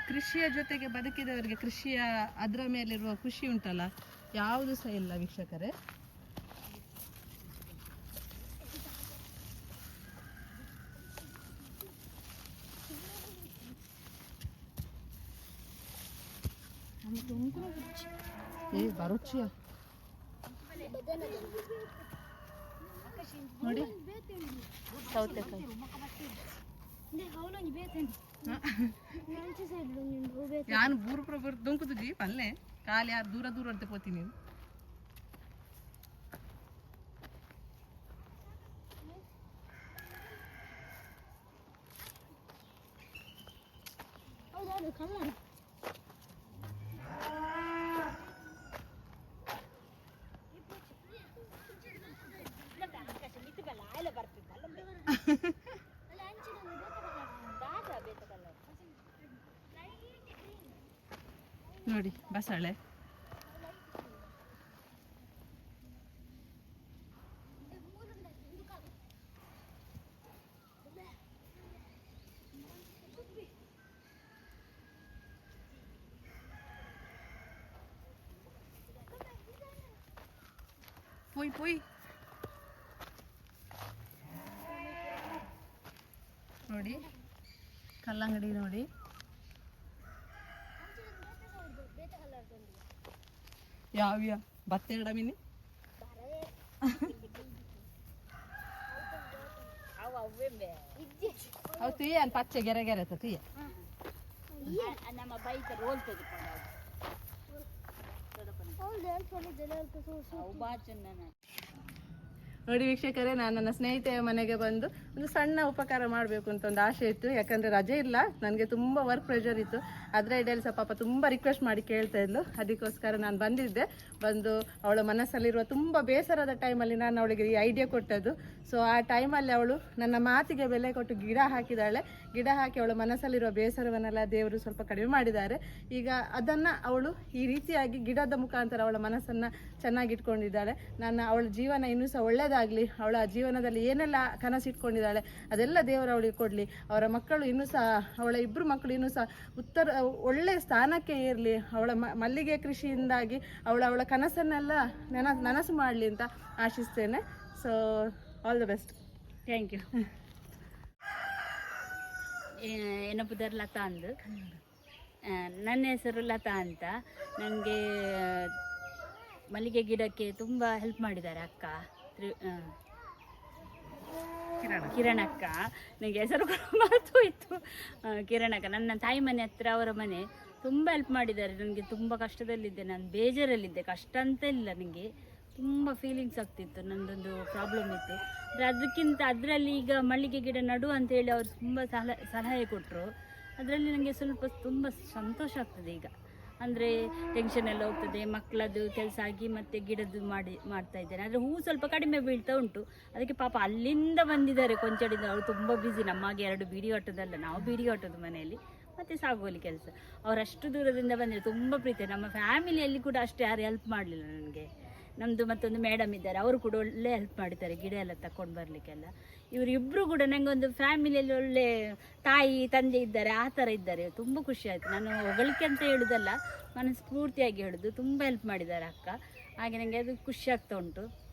A: ಕೃಷಿಯ ಜೊತೆಗೆ ಬದುಕಿದವರಿಗೆ ಕೃಷಿಯ ಅದರ ಮೇಲಿರುವ ಖುಷಿ ಉಂಟಲ್ಲ? ಯಾವುದು ಸಹ ಇಲ್ಲ ವೀಕ್ಷಕರೇ. ಏ ಬರುಚಿಯ ನೋಡಿ. ಸೌತೆಕಾಯಿ ಯಾನ್ ಬೂರು ಪ್ರಬರ್ ದುಂಕುದುಜಿ ಪಲ್ಲೆ ಕಾಲಿ ಯಾರು ದೂರ ದೂರ ಅಂತ ಪೋತೀನಿ ನೋಡಿ ಬಸಳೆ ಪುಯ್ ಪುಯ್ ಯಾವ್ಯ ಭತ್ತ ಎರಡ ಮಿನಿ ಅವು ಪಚ್ಚೆ, ಗೆರೆ ಗೆರೆ ತುಯ್ಯ.
B: ನಮ್ಮ ಬೈಕ್ ರೋಲ್ ತೆಗಿಕೊಂಡು ಅವು ಬಾ ಚೆನ್ನ
A: ನೋಡಿ ವೀಕ್ಷಕರೇ, ನಾನು ನನ್ನ ಸ್ನೇಹಿತೆಯ ಮನೆಗೆ ಬಂದು ಒಂದು ಸಣ್ಣ ಉಪಕಾರ ಮಾಡಬೇಕು ಅಂತ ಒಂದು ಆಸೆ ಇತ್ತು. ಯಾಕಂದರೆ ರಜೆ ಇಲ್ಲ. ನನಗೆ ತುಂಬ ವರ್ಕ್ ಪ್ರೆಷರ್ ಇತ್ತು. ಅದರ ಸ್ವಲ್ಪ ಪಾಪ ತುಂಬ ರಿಕ್ವೆಸ್ಟ್ ಮಾಡಿ ಕೇಳ್ತಾ ಇದ್ಲು. ಅದಕ್ಕೋಸ್ಕರ ನಾನು ಬಂದಿದ್ದೆ. ಬಂದು ಅವಳ ಮನಸ್ಸಲ್ಲಿರುವ ತುಂಬ ಬೇಸರದ ಟೈಮಲ್ಲಿ ನಾನು ಅವಳಿಗೆ ಈ ಐಡಿಯಾ ಕೊಟ್ಟದ್ದು. ಸೊ ಆ ಟೈಮಲ್ಲಿ ಅವಳು ನನ್ನ ಮಾತಿಗೆ ಬೆಲೆ ಕೊಟ್ಟು ಗಿಡ ಹಾಕಿದಾಳೆ. ಗಿಡ ಹಾಕಿ ಅವಳ ಮನಸ್ಸಲ್ಲಿರುವ ಬೇಸರವನ್ನೆಲ್ಲ ದೇವರು ಸ್ವಲ್ಪ ಕಡಿಮೆ ಮಾಡಿದ್ದಾರೆ. ಈಗ ಅದನ್ನು ಅವಳು ಈ ರೀತಿಯಾಗಿ ಗಿಡದ ಮುಖಾಂತರ ಅವಳ ಮನಸ್ಸನ್ನು ಚೆನ್ನಾಗಿಟ್ಕೊಂಡಿದ್ದಾಳೆ. ನನ್ನ ಅವಳ ಜೀವನ ಇನ್ನೂ ಸಹ ಒಳ್ಳೆಯದಾಗಲಿ ಅವಳ ಜೀವನದಲ್ಲಿ ಏನೆಲ್ಲ ಕನಸಿಟ್ಕೊಂಡಿದ್ದಾಳೆ ಅದೆಲ್ಲ ದೇವರು ಅವಳಿಗೆ ಕೊಡಲಿ. ಅವರ ಮಕ್ಕಳು ಇನ್ನೂ ಸಹ, ಅವಳ ಇಬ್ಬರು ಮಕ್ಕಳು ಇನ್ನೂ ಸಹ ಉತ್ತರ ಒಳ್ಳೆ ಸ್ಥಾನಕ್ಕೆ ಇರಲಿ ಅವಳ ಮಲ್ಲಿಗೆ ಕೃಷಿಯಿಂದಾಗಿ ಅವಳ ಅವಳ ಕನಸನ್ನೆಲ್ಲ ನೆನ ನನಸು ಮಾಡಲಿ ಅಂತ ಆಶಿಸ್ತೇನೆ. So all the best
B: thank you ಏನಪ್ಪದರ್ Latha ಅಂದು ನನ್ನ ಹೆಸರು ಲತಾ ಅಂತ. ನನಗೆ ಮಲ್ಲಿಗೆ ಗಿಡಕ್ಕೆ ತುಂಬ ಹೆಲ್ಪ್ ಮಾಡಿದ್ದಾರೆ ಅಕ್ಕ. ತ್ರಿ- ಆ, ಕಿರಣ್ ಅಕ್ಕ ನನಗೆ ಹೆಸರು ಕೂಡ ಇತ್ತು. ಕಿರಣಕ್ಕ ನನ್ನ ತಾಯಿ ಮನೆ ಹತ್ರ ಅವರ ಮನೆ. ತುಂಬ ಹೆಲ್ಪ್ ಮಾಡಿದ್ದಾರೆ. ನನಗೆ ತುಂಬ ಕಷ್ಟದಲ್ಲಿದ್ದೆ. ನಾನು ಬೇಜಾರಲ್ಲಿದ್ದೆ. ಕಷ್ಟ ಅಂತ ಇಲ್ಲ ನನಗೆ ತುಂಬ ಫೀಲಿಂಗ್ಸ್ ಆಗ್ತಿತ್ತು. ನನ್ನದೊಂದು ಪ್ರಾಬ್ಲಮ್ ಇತ್ತು. ಆದರೆ ಅದಕ್ಕಿಂತ ಅದರಲ್ಲಿ ಈಗ ಮಲ್ಲಿಗೆ ಗಿಡ ನಡು ಅಂತೇಳಿ ಅವರು ತುಂಬ ಸಲಹೆ ಸಲಹೆ ಕೊಟ್ಟರು ಅದರಲ್ಲಿ ನನಗೆ ಸ್ವಲ್ಪ ತುಂಬ ಸಂತೋಷ ಆಗ್ತದೆ ಈಗ. ಅಂದರೆ ಟೆನ್ಷನ್ ಎಲ್ಲ ಹೋಗ್ತದೆ ಮಕ್ಕಳದ್ದು ಕೆಲಸ ಆಗಿ ಮತ್ತೆ ಗಿಡದ್ದು ಮಾಡಿ, ಮಾಡ್ತಾ ಇದ್ದೇನೆ ಆದರೆ ಹೂ ಸ್ವಲ್ಪ ಕಡಿಮೆ ಬೀಳ್ತಾ ಉಂಟು. ಅದಕ್ಕೆ ಪಾಪ ಅಲ್ಲಿಂದ ಬಂದಿದ್ದಾರೆ ಕೊಂಚಡಿಂದ. ಅವರು ತುಂಬ ಬ್ಯುಸಿ ನಮ್ಮಾಗೆ ಎರಡು ಬೀಡಿ ಹೊಟ್ಟದಲ್ಲ ನಾವು ಬೀಡಿ ಕಟ್ಟೋದು ಮನೆಯಲ್ಲಿ. ಮತ್ತು ಸಾಗುವಲ್ಲಿ ಕೆಲಸ. ಅವರಷ್ಟು ದೂರದಿಂದ ಬಂದರೆ ತುಂಬ ಪ್ರೀತಿ. ನಮ್ಮ ಫ್ಯಾಮಿಲಿಯಲ್ಲಿ ಕೂಡ ಅಷ್ಟು ಯಾರು ಹೆಲ್ಪ್ ಮಾಡಲಿಲ್ಲ ನನಗೆ. ನಮ್ಮದು ಮತ್ತೊಂದು ಮೇಡಮ್ ಇದ್ದಾರೆ. ಅವರು ಕೂಡ ಒಳ್ಳೆ ಹೆಲ್ಪ್ ಮಾಡ್ತಾರೆ ಗಿಡ ಎಲ್ಲ ತಕೊಂಡು ಬರಲಿಕ್ಕೆಲ್ಲ. ಇವರಿಬ್ಬರು ಕೂಡ ನನಗೆ ಒಂದು ಫ್ಯಾಮಿಲಿಯಲ್ಲಿ ಒಳ್ಳೆ ತಾಯಿ, ತಂದೆ ಇದ್ದಾರೆ, ಆ ಥರ ಇದ್ದಾರೆ. ತುಂಬ ಖುಷಿ ಆಯಿತು. ನಾನು ಹೊಗಳಿಕೆ ಅಂತ ಹೇಳೋದಲ್ಲ ಮನಸ್ಫೂರ್ತಿಯಾಗಿ ಹೇಳೋದು. ತುಂಬ ಹೆಲ್ಪ್ ಮಾಡಿದ್ದಾರೆ ಅಕ್ಕ. ಹಾಗೆ ನನಗೆ ಅದು ಖುಷಿ ಆಗ್ತಾ ಉಂಟು.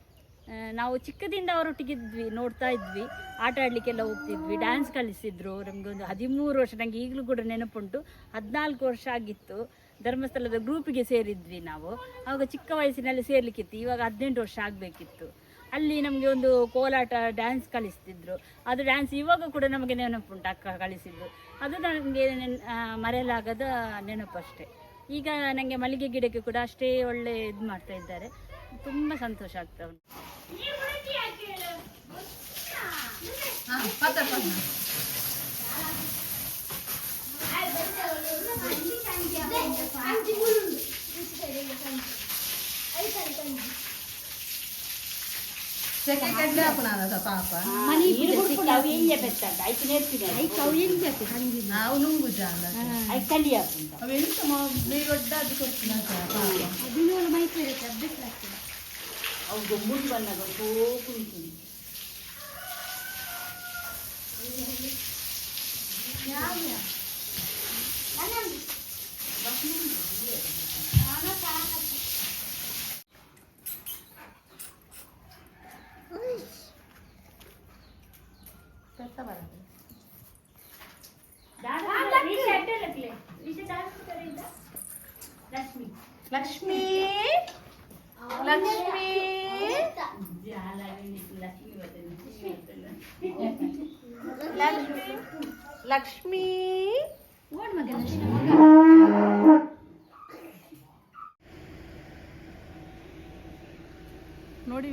B: ನಾವು ಚಿಕ್ಕದಿಂದ ಅವರೊಟ್ಟಿಗಿದ್ವಿ, ನೋಡ್ತಾ ಇದ್ವಿ. ಆಟ ಆಡಲಿಕ್ಕೆಲ್ಲ ಹೋಗ್ತಿದ್ವಿ ಡ್ಯಾನ್ಸ್ ಕಲಿಸಿದ್ರು ನಮಗೆ ಒಂದು ಹದಿಮೂರು ವರ್ಷ ನನಗೆ ಈಗಲೂ ಕೂಡ ನೆನಪುಂಟು. ಹದಿನಾಲ್ಕು ವರ್ಷ ಆಗಿತ್ತು. ಧರ್ಮಸ್ಥಳದ ಗ್ರೂಪಿಗೆ ಸೇರಿದ್ವಿ ನಾವು. ಆವಾಗ ಚಿಕ್ಕ ವಯಸ್ಸಿನಲ್ಲಿ ಸೇರಲಿಕ್ಕಿತ್ತು. ಇವಾಗ ಹದಿನೆಂಟು ವರ್ಷ ಆಗಬೇಕಿತ್ತು. ಅಲ್ಲಿ ನಮಗೆ ಒಂದು ಕೋಲಾಟ ಡ್ಯಾನ್ಸ್ ಕಲಿಸ್ತಿದ್ರು. ಅದು ಡ್ಯಾನ್ಸ್ ಇವಾಗ ಕೂಡ ನಮಗೆ ನೆನಪುಂಟು ಅಕ್ಕ ಕಲಿಸಿದ್ದು. ಅದು ನನಗೆ ನೆನ್ ಮರೆಯಲಾಗದ ನೆನಪು ಅಷ್ಟೇ. ಈಗ ನನಗೆ ಮಲ್ಲಿಗೆ ಗಿಡಕ್ಕೆ ಕೂಡ ಅಷ್ಟೇ ಒಳ್ಳೆ ಇದು ಮಾಡ್ತಾ ಇದ್ದಾರೆ. ತುಂಬ ಸಂತೋಷ ಆಗ್ತಾ ಉಂಟು.
A: ಸೆಕೆ ಕಡ್ಲೆ ಹಾಕೋಣ ಪಾಪ
B: ನೀರು ಕುಡ್ಕೊಂಡು ಅವು ಎಣ್ಣೆ ಬೆತ್ತಂತ ಐದು ನೇರ್ತೀನಿ
A: ನಾವು ನುಂಗು ಜಾಗ
B: ಐದು ಕಲಿ ಹಾಕುಂತ
A: ಅವು ಎಂತ ಬೇಗ ಒಡ್ಡಾದು ಕೊಡ್ತೀನಿ
B: ಅವು ಗಮ್ಮುಟ್ ಬಂದಾಗ ಸೋ ಕುಂತು ಲಕ್ಷ್ಮಿ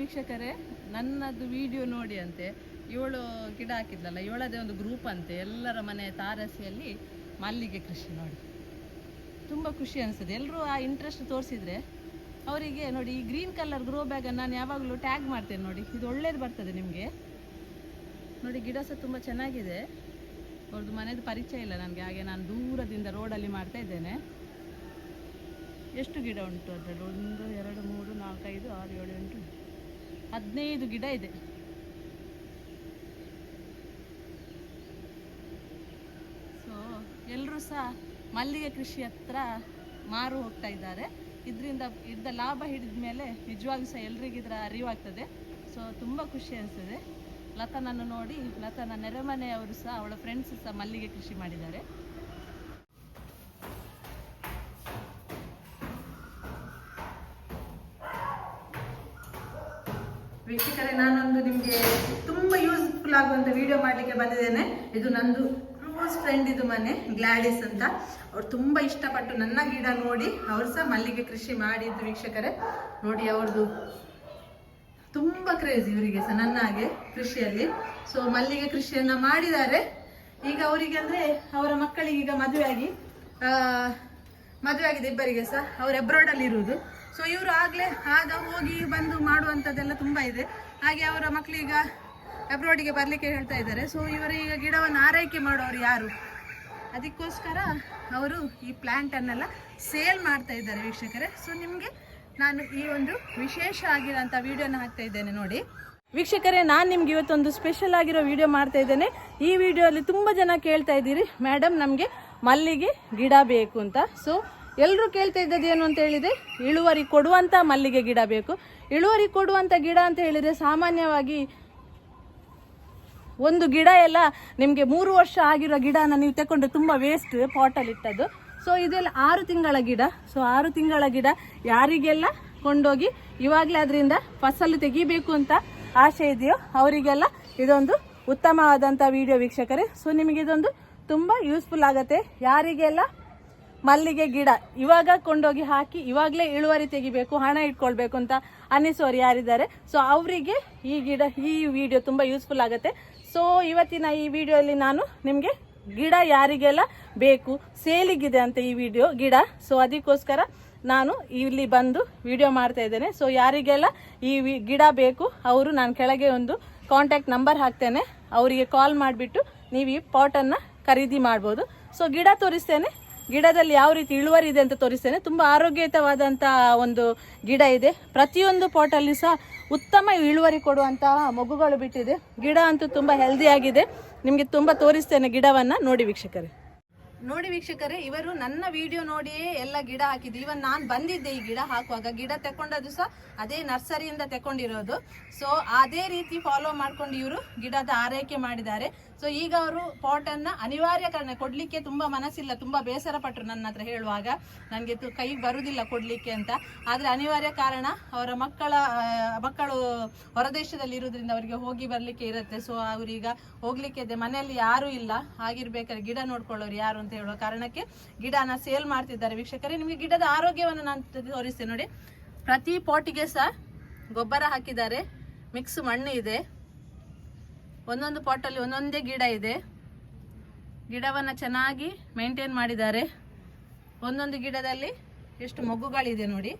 A: ವೀಕ್ಷಕರೇ, ನನ್ನದು ವಿಡಿಯೋ ನೋಡಿ ಅಂತೆ ಏಳು ಗಿಡ ಹಾಕಿದ್ಲಲ್ಲ ಏಳದೇ ಒಂದು ಗ್ರೂಪ್ ಅಂತೆ, ಎಲ್ಲರ ಮನೆ ತಾರಸಿಯಲ್ಲಿ ಮಲ್ಲಿಗೆ ಕೃಷಿ ನೋಡಿ. ತುಂಬ ಖುಷಿ ಅನಿಸ್ತದೆ ಎಲ್ಲರೂ ಆ ಇಂಟ್ರೆಸ್ಟ್ ತೋರಿಸಿದ್ರೆ ಅವರಿಗೆ ನೋಡಿ, ಈ ಗ್ರೀನ್ ಕಲರ್ ಗ್ರೋ ಬ್ಯಾಗನ್ನು ನಾನು ಯಾವಾಗಲೂ ಟ್ಯಾಗ್ ಮಾಡ್ತೇನೆ ನೋಡಿ. ಇದು ಒಳ್ಳೇದು ಬರ್ತದೆ ನಿಮಗೆ. ನೋಡಿ, ಗಿಡ ಸಹ ತುಂಬ ಚೆನ್ನಾಗಿದೆ. ಅವ್ರದ್ದು ಮನೆದು ಪರಿಚಯ ಇಲ್ಲ ನನಗೆ, ಹಾಗೆ ನಾನು ದೂರದಿಂದ ರೋಡಲ್ಲಿ ಮಾಡ್ತಾ ಇದ್ದೇನೆ. ಎಷ್ಟು ಗಿಡ ಉಂಟು ಅದರಲ್ಲಿ? ಒಂದು, ಎರಡು, ಮೂರು ನಾಲ್ಕೈದು ಆರು, ಏಳು, ಎಂಟು ಹದಿನೈದು ಗಿಡ ಇದೆ. ಸೊ ಎಲ್ಲರೂ ಸಹ ಮಲ್ಲಿಗೆ ಕೃಷಿ ಹತ್ರ ಮಾರು ಹೋಗ್ತಾ ಇದ್ದಾರೆ. ಇದರಿಂದ ಇದ್ದ ಲಾಭ ಹಿಡಿದ ಮೇಲೆ ನಿಜವಾಗ್ಲೂ ಸಹ ಎಲ್ರಿಗೂ ಇದರ ಅರಿವಾಗ್ತದೆ. ಸೊ ತುಂಬ ಖುಷಿ ಅನಿಸ್ತದೆ. ಲತನನ್ನು ನೋಡಿ ಲತನ ನೆರೆಮನೆಯವರು ಸಹ ಅವಳ ಫ್ರೆಂಡ್ಸ್ ಸಹ ಮಲ್ಲಿಗೆ ಕೃಷಿ ಮಾಡಿದ್ದಾರೆ ವೀಕ್ಷಕರೇ ನಾನೊಂದು ನಿಮಗೆ ತುಂಬ ಆಗುವಂಥ ವಿಡಿಯೋ ಮಾಡಲಿಕ್ಕೆ ಬಂದಿದ್ದೇನೆ. ಇದು ನಂದು ಕ್ಲೋಸ್ ಫ್ರೆಂಡ್ ಇದು ಮನೆ ಗ್ಲಾಡಿಸ್ ಅಂತ. ಅವ್ರು ತುಂಬ ಇಷ್ಟಪಟ್ಟು ನನ್ನ ಗಿಡ ನೋಡಿ ಅವ್ರು ಸಹ ಮಲ್ಲಿಗೆ ಕೃಷಿ ಮಾಡಿದ್ದು ವೀಕ್ಷಕರೇ. ನೋಡಿ ಅವ್ರದ್ದು ತುಂಬ ಕ್ರೇಜ್ ಇವರಿಗೆ ಸಹ ನನ್ನ ಹಾಗೆ ಕೃಷಿಯಲ್ಲಿ. ಸೊ ಮಲ್ಲಿಗೆ ಕೃಷಿಯನ್ನ ಮಾಡಿದ್ದಾರೆ. ಈಗ ಅವರಿಗೆ ಅಂದರೆ ಅವರ ಮಕ್ಕಳಿಗೆ ಈಗ ಮದುವೆ ಆಗಿ ಆ, ಮದುವೆ ಆಗಿದೆ ಇಬ್ಬರಿಗೆ ಸಹ ಅವ್ರು ಅಬ್ರಾಡಲ್ಲಿ ಇರುವುದು. ಸೊ ಇವರು ಆಗಲೇ ಆಗ ಹೋಗಿ ಬಂದು ಮಾಡುವಂಥದ್ದೆಲ್ಲ ತುಂಬ ಇದೆ. ಹಾಗೆ ಅವರ ಮಕ್ಕಳೀಗ ಅಬ್ರಾಡಿಗೆ ಬರಲಿಕ್ಕೆ ಹೇಳ್ತಾ ಇದ್ದಾರೆ. ಸೊ ಇವರು ಈಗ ಗಿಡವನ್ನು ಆರೈಕೆ ಮಾಡೋರು ಯಾರು? ಅದಕ್ಕೋಸ್ಕರ ಅವರು ಈ ಪ್ಲ್ಯಾಂಟನ್ನೆಲ್ಲ ಸೇಲ್ ಮಾಡ್ತಾ ಇದ್ದಾರೆ ವೀಕ್ಷಕರೇ. ಸೊ ನಿಮಗೆ ನಾನು ಈ ಒಂದು ವಿಶೇಷ ಆಗಿರೋಂಥ ವಿಡಿಯೋನ ಹಾಕ್ತಾ ಇದ್ದೇನೆ ನೋಡಿ. ವೀಕ್ಷಕರೇ, ನಾನು ನಿಮ್ಗೆ ಇವತ್ತೊಂದು ಸ್ಪೆಷಲ್ ಆಗಿರೋ ವಿಡಿಯೋ ಮಾಡ್ತಾ ಇದ್ದೇನೆ. ಈ ವಿಡಿಯೋಲಿ ತುಂಬ ಜನ ಕೇಳ್ತಾ ಇದ್ದೀರಿ ಮೇಡಮ್ ನಮಗೆ ಮಲ್ಲಿಗೆ ಗಿಡ ಬೇಕು ಅಂತ. ಸೊ ಎಲ್ಲರೂ ಕೇಳ್ತಾ ಇದ್ದದ್ದು ಏನು ಅಂತ ಹೇಳಿದ್ರೆ, ಇಳುವರಿ ಕೊಡುವಂಥ ಮಲ್ಲಿಗೆ ಗಿಡ ಬೇಕು. ಇಳುವರಿ ಕೊಡುವಂಥ ಗಿಡ ಅಂತ ಹೇಳಿದರೆ ಸಾಮಾನ್ಯವಾಗಿ ಒಂದು ಗಿಡ ಎಲ್ಲ ನಿಮಗೆ ಮೂರು ವರ್ಷ ಆಗಿರೋ ಗಿಡನ ನೀವು ತಗೊಂಡ್ರೆ ತುಂಬ ವೇಸ್ಟ್ ಪಾಟಲ್ಲಿ ಇಟ್ಟದ್ದು. ಸೊ ಇದೆಲ್ಲ ಆರು ತಿಂಗಳ ಗಿಡ. ಸೊ ಆರು ತಿಂಗಳ ಗಿಡ ಯಾರಿಗೆಲ್ಲ ಕೊಂಡೋಗಿ ಇವಾಗಲೇ ಅದರಿಂದ ಫಸಲು ತೆಗಿಬೇಕು ಅಂತ ಆಸೆ ಇದೆಯೋ ಅವರಿಗೆಲ್ಲ ಇದೊಂದು ಉತ್ತಮವಾದಂಥ ವಿಡಿಯೋ ವೀಕ್ಷಕರೇ. ಸೊ ನಿಮಗೆ ಇದೊಂದು ತುಂಬ ಯೂಸ್ಫುಲ್ ಆಗುತ್ತೆ. ಯಾರಿಗೆಲ್ಲ ಮಲ್ಲಿಗೆ ಗಿಡ ಇವಾಗ ಕೊಂಡೋಗಿ ಹಾಕಿ ಇವಾಗಲೇ ಇಳುವರಿ ತೆಗಿಬೇಕು, ಹಣ ಇಟ್ಕೊಳ್ಬೇಕು ಅಂತ ಅನ್ನಿಸೋರು ಯಾರಿದ್ದಾರೆ? ಸೊ ಅವರಿಗೆ ಈ ಗಿಡ, ಈ ವಿಡಿಯೋ ತುಂಬ ಯೂಸ್ಫುಲ್ ಆಗುತ್ತೆ. ಸೊ ಇವತ್ತಿನ ಈ ವಿಡಿಯೋಲಿ ನಾನು ನಿಮಗೆ ಗಿಡ ಯಾರಿಗೆಲ್ಲ ಬೇಕು, ಸೇಲಿಗಿದೆ ಅಂತ ಈ ವಿಡಿಯೋ ಗಿಡ. ಸೊ ಅದಕ್ಕೋಸ್ಕರ ನಾನು ಇಲ್ಲಿ ಬಂದು ವಿಡಿಯೋ ಮಾಡ್ತಾ ಇದ್ದೇನೆ. ಸೊ ಯಾರಿಗೆಲ್ಲ ಈ ಗಿಡ ಬೇಕು, ಅವರು ನಾನು ಕೆಳಗೆ ಒಂದು ಕಾಂಟ್ಯಾಕ್ಟ್ ನಂಬರ್ ಹಾಕ್ತೇನೆ. ಅವರಿಗೆ ಕಾಲ್ ಮಾಡಿಬಿಟ್ಟು ನೀವು ಈ ಪಾಟನ್ನು ಖರೀದಿ ಮಾಡ್ಬೋದು. ಸೊ ಗಿಡ ತೋರಿಸ್ತೇನೆ. ಗಿಡದಲ್ಲಿ ಯಾವ ರೀತಿ ಇಳುವರಿ ಇದೆ ಅಂತ ತೋರಿಸ್ತೇನೆ. ತುಂಬ ಆರೋಗ್ಯಯುತವಾದಂಥ ಒಂದು ಗಿಡ ಇದೆ. ಪ್ರತಿಯೊಂದು ಪಾಟಲ್ಲಿ ಸಹ ಉತ್ತಮ ಇಳುವರಿ ಕೊಡುವಂತಹ ಮಗುಗಳು ಬಿಟ್ಟಿದೆ. ಗಿಡ ಅಂತೂ ತುಂಬ ಹೆಲ್ದಿ ಆಗಿದೆ. ನಿಮಗೆ ತುಂಬ ತೋರಿಸ್ತೇನೆ ಗಿಡವನ್ನು. ನೋಡಿ ವೀಕ್ಷಕರೇ. ನೋಡಿ ವೀಕ್ಷಕರೇ, ಇವರು ನನ್ನ ವಿಡಿಯೋ ನೋಡಿಯೇ ಎಲ್ಲ ಗಿಡ ಹಾಕಿದ್ದು ಇವನ್ ನಾನು ಬಂದಿದ್ದೆ ಈ ಗಿಡ ಹಾಕುವಾಗ. ಗಿಡ ತಕೊಂಡದ್ದು ಸಹ ಅದೇ ನರ್ಸರಿಯಿಂದ ತಕೊಂಡಿರೋದು ಸೊ ಅದೇ ರೀತಿ ಫಾಲೋ ಮಾಡ್ಕೊಂಡು ಇವರು ಗಿಡದ ಆರೈಕೆ ಮಾಡಿದ್ದಾರೆ. ಸೊ ಈಗ ಅವರು ಪಾಟನ್ನ ಅನಿವಾರ್ಯ ಕಾರಣ ಕೊಡ್ಲಿಕ್ಕೆ ತುಂಬಾ ಮನಸ್ಸಿಲ್ಲ, ತುಂಬಾ ಬೇಸರ ಪಟ್ಟರು ನನ್ನ ಹತ್ರ ಹೇಳುವಾಗ. ನನಗೆ ಕೈಗೆ ಬರುವುದಿಲ್ಲ ಕೊಡ್ಲಿಕ್ಕೆ ಅಂತ. ಆದ್ರೆ ಅನಿವಾರ್ಯ ಕಾರಣ ಅವರ ಮಕ್ಕಳ ಮಕ್ಕಳು ಹೊರದೇಶದಲ್ಲಿ ಇರುವುದರಿಂದ ಅವರಿಗೆ ಹೋಗಿ ಬರ್ಲಿಕ್ಕೆ ಇರುತ್ತೆ. ಸೊ ಅವರೀಗ ಹೋಗ್ಲಿಕ್ಕೆ ಇದೆ. ಮನೆಯಲ್ಲಿ ಯಾರು ಇಲ್ಲ. ಆಗಿರ್ಬೇಕಾದ್ರೆ ಗಿಡ ನೋಡ್ಕೊಳ್ಳೋರು ಯಾರು ಅಂತ ಹೇಳುವ ಕಾರಣಕ್ಕೆ ಗಿಡನ ಸೇಲ್ ಮಾಡ್ತಿದ್ದಾರೆ ವೀಕ್ಷಕರೇ. ನಿಮಗೆ ಗಿಡದ ಆರೋಗ್ಯವನ್ನು ನಾನು ತೋರಿಸ್ತೇನೆ ನೋಡಿ. ಪ್ರತಿ ಪಾಟಿಗೆ ಸಹ ಗೊಬ್ಬರ ಹಾಕಿದ್ದಾರೆ. ಮಿಕ್ಸ್ ಮಣ್ಣು ಇದೆ. ಒಂದೊಂದು ಪಾಟಲ್ಲಿ ಒಂದೊಂದೇ ಗಿಡ ಇದೆ. ಗಿಡವನ್ನು ಚೆನ್ನಾಗಿ ಮೇಂಟೈನ್ ಮಾಡಿದ್ದಾರೆ. ಒಂದೊಂದು ಗಿಡದಲ್ಲಿ ಎಷ್ಟು ಮೊಗ್ಗುಗಳಿದೆ ನೋಡಿ.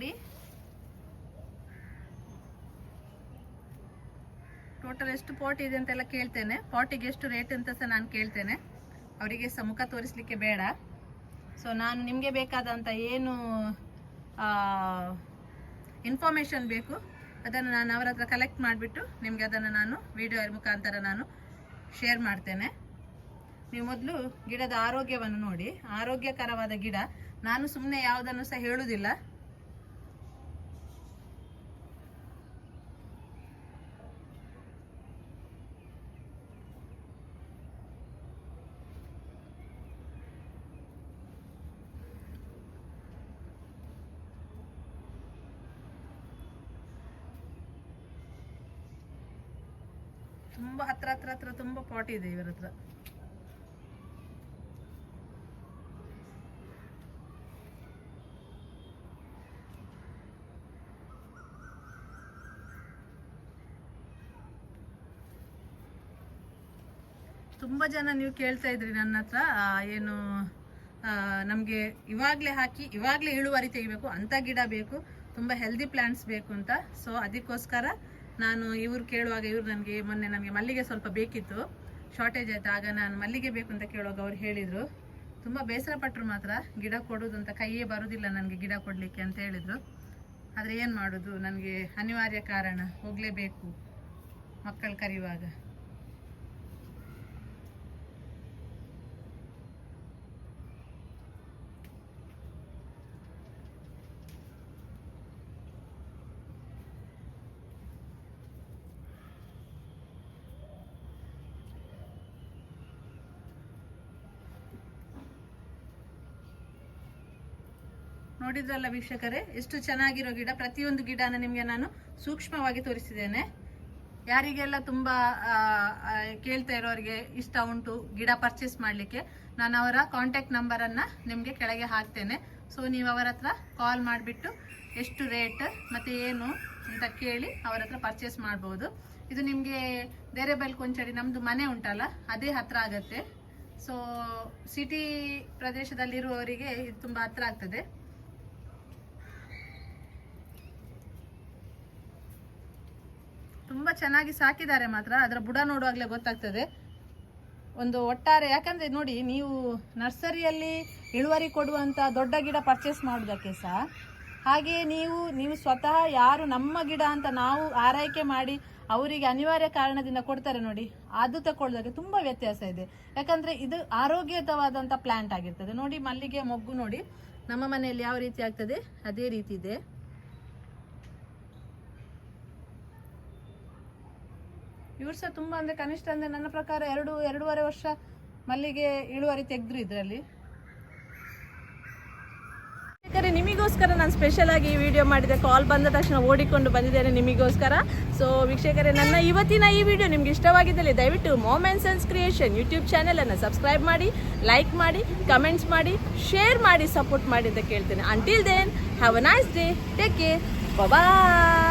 A: ನೋಡಿ. ಟೋಟಲ್ ಎಷ್ಟು ಪಾಟ್ ಇದೆ ಅಂತೆಲ್ಲ ಕೇಳ್ತೇನೆ. ಪಾಟಿಗೆ ಎಷ್ಟು ರೇಟ್ ಅಂತ ಸಹ ನಾನು ಕೇಳ್ತೇನೆ. ಅವರಿಗೆ ಸಮ್ಮುಖ ತೋರಿಸಲಿಕ್ಕೆ ಬೇಡ. ಸೊ ನಾನು ನಿಮಗೆ ಬೇಕಾದಂಥ ಏನು ಇನ್ಫಾರ್ಮೇಷನ್ ಬೇಕು, ಅದನ್ನು ನಾನು ಅವರ ಹತ್ರ ಕಲೆಕ್ಟ್ ಮಾಡಿಬಿಟ್ಟು ನಿಮಗೆ ಅದನ್ನು ನಾನು ವಿಡಿಯೋ ಮುಖಾಂತರ ನಾನು ಶೇರ್ ಮಾಡ್ತೇನೆ. ನೀವು ಮೊದಲು ಗಿಡದ ಆರೋಗ್ಯವನ್ನು ನೋಡಿ. ಆರೋಗ್ಯಕರವಾದ ಗಿಡ. ನಾನು ಸುಮ್ಮನೆ ಯಾವುದನ್ನು ಸಹ ಹೇಳುವುದಿಲ್ಲ ತುಂಬಾ ಹತ್ರ ತುಂಬಾ ಪಾಟ್ ಇದೆ ಇವರ ಹತ್ರ. ತುಂಬ ಜನ ನೀವು ಕೇಳ್ತಾ ಇದ್ರಿ ನನ್ನ ಹತ್ರ ಏನು ನಮಗೆ ಇವಾಗಲೇ ಹಾಕಿ, ಇವಾಗಲೇ ಇಳುವರಿ ತೆಗಿಬೇಕು ಅಂಥ ಗಿಡ ಬೇಕು, ತುಂಬ ಹೆಲ್ದಿ ಪ್ಲ್ಯಾಂಟ್ಸ್ ಬೇಕು ಅಂತ. ಸೊ ಅದಕ್ಕೋಸ್ಕರ ನಾನು ಇವ್ರು ಕೇಳುವಾಗ ಇವ್ರು ನನಗೆ ಮೊನ್ನೆ ನನಗೆ ಮಲ್ಲಿಗೆ ಸ್ವಲ್ಪ ಬೇಕಿತ್ತು. ಶಾರ್ಟೇಜ್ ಆಯ್ತು. ಆಗ ನಾನು ಮಲ್ಲಿಗೆ ಬೇಕು ಅಂತ ಕೇಳುವಾಗ ಅವ್ರು ಹೇಳಿದರು. ತುಂಬ ಬೇಸರ ಪಟ್ಟರು ಮಾತ್ರ. ಗಿಡ ಕೊಡೋದು ಅಂತ ಕೈಯೇ ಬರೋದಿಲ್ಲ ನನಗೆ ಗಿಡ ಕೊಡಲಿಕ್ಕೆ ಅಂತ ಹೇಳಿದರು. ಆದರೆ ಏನು ಮಾಡೋದು? ನನಗೆ ಅನಿವಾರ್ಯ ಕಾರಣ ಹೋಗಲೇಬೇಕು ಮಕ್ಕಳು ಕರೆಯುವಾಗ. ನೋಡಿದ್ರಲ್ಲ ವೀಕ್ಷಕರೇ, ಎಷ್ಟು ಚೆನ್ನಾಗಿರೋ ಗಿಡ, ಪ್ರತಿಯೊಂದು ಗಿಡನ ನಿಮಗೆ ನಾನು ಸೂಕ್ಷ್ಮವಾಗಿ ತೋರಿಸಿದ್ದೇನೆ. ಯಾರಿಗೆಲ್ಲ ತುಂಬಾ ಕೇಳ್ತಾ ಇರೋರಿಗೆ ಇಷ್ಟ ಉಂಟು ಗಿಡ ಪರ್ಚೇಸ್ ಮಾಡಲಿಕ್ಕೆ, ನಾನು ಅವರ ಕಾಂಟ್ಯಾಕ್ಟ್ ನಂಬರನ್ನು ನಿಮಗೆ ಕೆಳಗೆ ಹಾಕ್ತೇನೆ. ಸೊ ನೀವು ಅವರ ಹತ್ರ ಕಾಲ್ ಮಾಡಿಬಿಟ್ಟು ಎಷ್ಟು ರೇಟ್ ಮತ್ತು ಏನು ಅಂತ ಕೇಳಿ ಅವರ ಹತ್ರ ಪರ್ಚೇಸ್ ಮಾಡ್ಬೋದು. ಇದು ನಿಮಗೆ ದೇರೆಬೆಲ್ ಕೊಂಚಡಿ ನಮ್ಮದು ಮನೆ ಉಂಟಲ್ಲ, ಅದೇ ಹತ್ರ ಆಗತ್ತೆ. ಸೊ ಸಿಟಿ ಪ್ರದೇಶದಲ್ಲಿರುವವರಿಗೆ ಇದು ತುಂಬ ಹತ್ರ ಆಗ್ತದೆ. ತುಂಬಾ ಚೆನ್ನಾಗಿ ಸಾಕಿದ್ದಾರೆ ಮಾತ್ರ. ಅದರ ಬುಡ ನೋಡುವಾಗಲೇ ಗೊತ್ತಾಗ್ತದೆ. ಒಂದು ಒಟ್ಟಾರೆ, ಯಾಕಂದ್ರೆ ನೋಡಿ, ನೀವು ನರ್ಸರಿಯಲ್ಲಿ ಇಳುವರಿ ಕೊಡುವಂತ ದೊಡ್ಡ ಗಿಡ ಪರ್ಚೇಸ್ ಮಾಡೋದಕ್ಕೆ ಸಹ, ಹಾಗೆ ನೀವು ನೀವು ಸ್ವತಃ ಯಾರು ನಮ್ಮ ಗಿಡ ಅಂತ ನಾವು ಆರೈಕೆ ಮಾಡಿ ಅವರಿಗೆ ಅನಿವಾರ್ಯ ಕಾರಣದಿಂದ ಕೊಡ್ತಾರೆ ನೋಡಿ, ಅದು ತಗೊಳ್ಳೋದಕ್ಕೆ ತುಂಬಾ ವ್ಯತ್ಯಾಸ ಇದೆ. ಯಾಕಂದ್ರೆ ಇದು ಆರೋಗ್ಯಯುತವಾದಂಥ ಪ್ಲಾಂಟ್ ಆಗಿರ್ತದೆ. ನೋಡಿ, ಮಲ್ಲಿಗೆ ಮೊಗ್ಗು ನೋಡಿ, ನಮ್ಮ ಮನೆಯಲ್ಲಿ ಯಾವ ರೀತಿ ಆಗ್ತದೆ? ಅದೇ ರೀತಿ ಇದೆ. ಇವ್ರು ಸಹ ತುಂಬ ಅಂದರೆ ಕನಿಷ್ಠ ಅಂದರೆ ನನ್ನ ಪ್ರಕಾರ ಎರಡು, ಎರಡೂವರೆ ವರ್ಷ ಮಲ್ಲಿಗೆ ಇಳುವರಿ ತೆಗೆದ್ರು ಇದರಲ್ಲಿ. ಯಾಕಂದರೆ ನಿಮಗೋಸ್ಕರ ನಾನು ಸ್ಪೆಷಲ್ ಆಗಿ ಈ ವಿಡಿಯೋ ಮಾಡಿದೆ ಕಾಲ್ ಬಂದ ತಕ್ಷಣ ಓಡಿಕೊಂಡು ಬಂದಿದ್ದೇನೆ ನಿಮಗೋಸ್ಕರ. ಸೊ ವೀಕ್ಷಕರೇ, ನನ್ನ ಇವತ್ತಿನ ಈ ವಿಡಿಯೋ ನಿಮ್ಗೆ ಇಷ್ಟವಾಗಿದ್ದಲ್ಲಿ ದಯವಿಟ್ಟು moment sense creation YouTube channel ಅನ್ನು ಸಬ್ಸ್ಕ್ರೈಬ್ ಮಾಡಿ ಲೈಕ್ ಮಾಡಿ ಕಮೆಂಟ್ಸ್ ಮಾಡಿ ಶೇರ್ ಮಾಡಿ ಸಪೋರ್ಟ್ ಮಾಡಿ ಅಂತ ಕೇಳ್ತೇನೆ. Until then have a nice day take care
C: bye